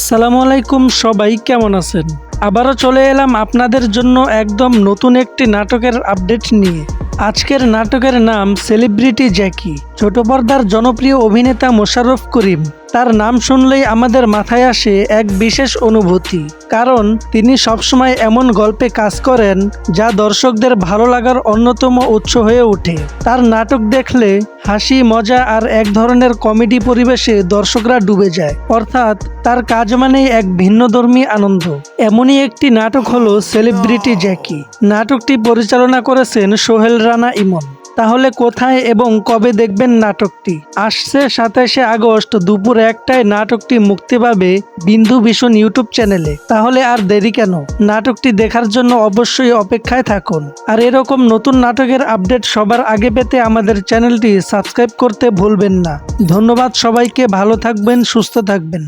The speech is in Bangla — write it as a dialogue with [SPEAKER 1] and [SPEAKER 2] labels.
[SPEAKER 1] আসসালামু আলাইকুম, সবাই কেমন আছেন? আবারও চলে এলাম আপনাদের জন্য একদম নতুন একটি নাটকের আপডেট নিয়ে। আজকের নাটকের নাম সেলিব্রিটি জ্যাকি ছোট পর্দার জনপ্রিয় অভিনেতা মোশাররফ করিম। তার নাম শুনলেই আমাদের মাথায় আসে এক বিশেষ অনুভূতি। কারণ তিনি সবসময় এমন গল্পে কাজ করেন যা দর্শকদের ভালো লাগার অন্যতম উৎস হয়ে ওঠে। তার নাটক দেখলে হাসি, মজা আর এক ধরনের কমেডি পরিবেশে দর্শকরা ডুবে যায়। অর্থাৎ তার কাজ মানেই এক ভিন্নধর্মী আনন্দ। এমনই একটি নাটক হলো সেলিব্রিটি জ্যাকি নাটকটি পরিচালনা করেছেন সোহেল রানা ইমন। তাহলে কোথায় এবং কবে দেখবেন নাটকটি? আসছে সাতাশে আগস্ট দুপুর একটায় নাটকটি মুক্তি পাবে বিন্দু ভীষণ ইউটিউব চ্যানেলে। তাহলে আর দেরি কেন? নাটকটি দেখার জন্য অবশ্যই অপেক্ষায় থাকুন। আর এরকম নতুন নাটকের আপডেট সবার আগে পেতে আমাদের চ্যানেলটি সাবস্ক্রাইব করতে ভুলবেন না। ধন্যবাদ সবাইকে, ভালো থাকবেন, সুস্থ থাকবেন।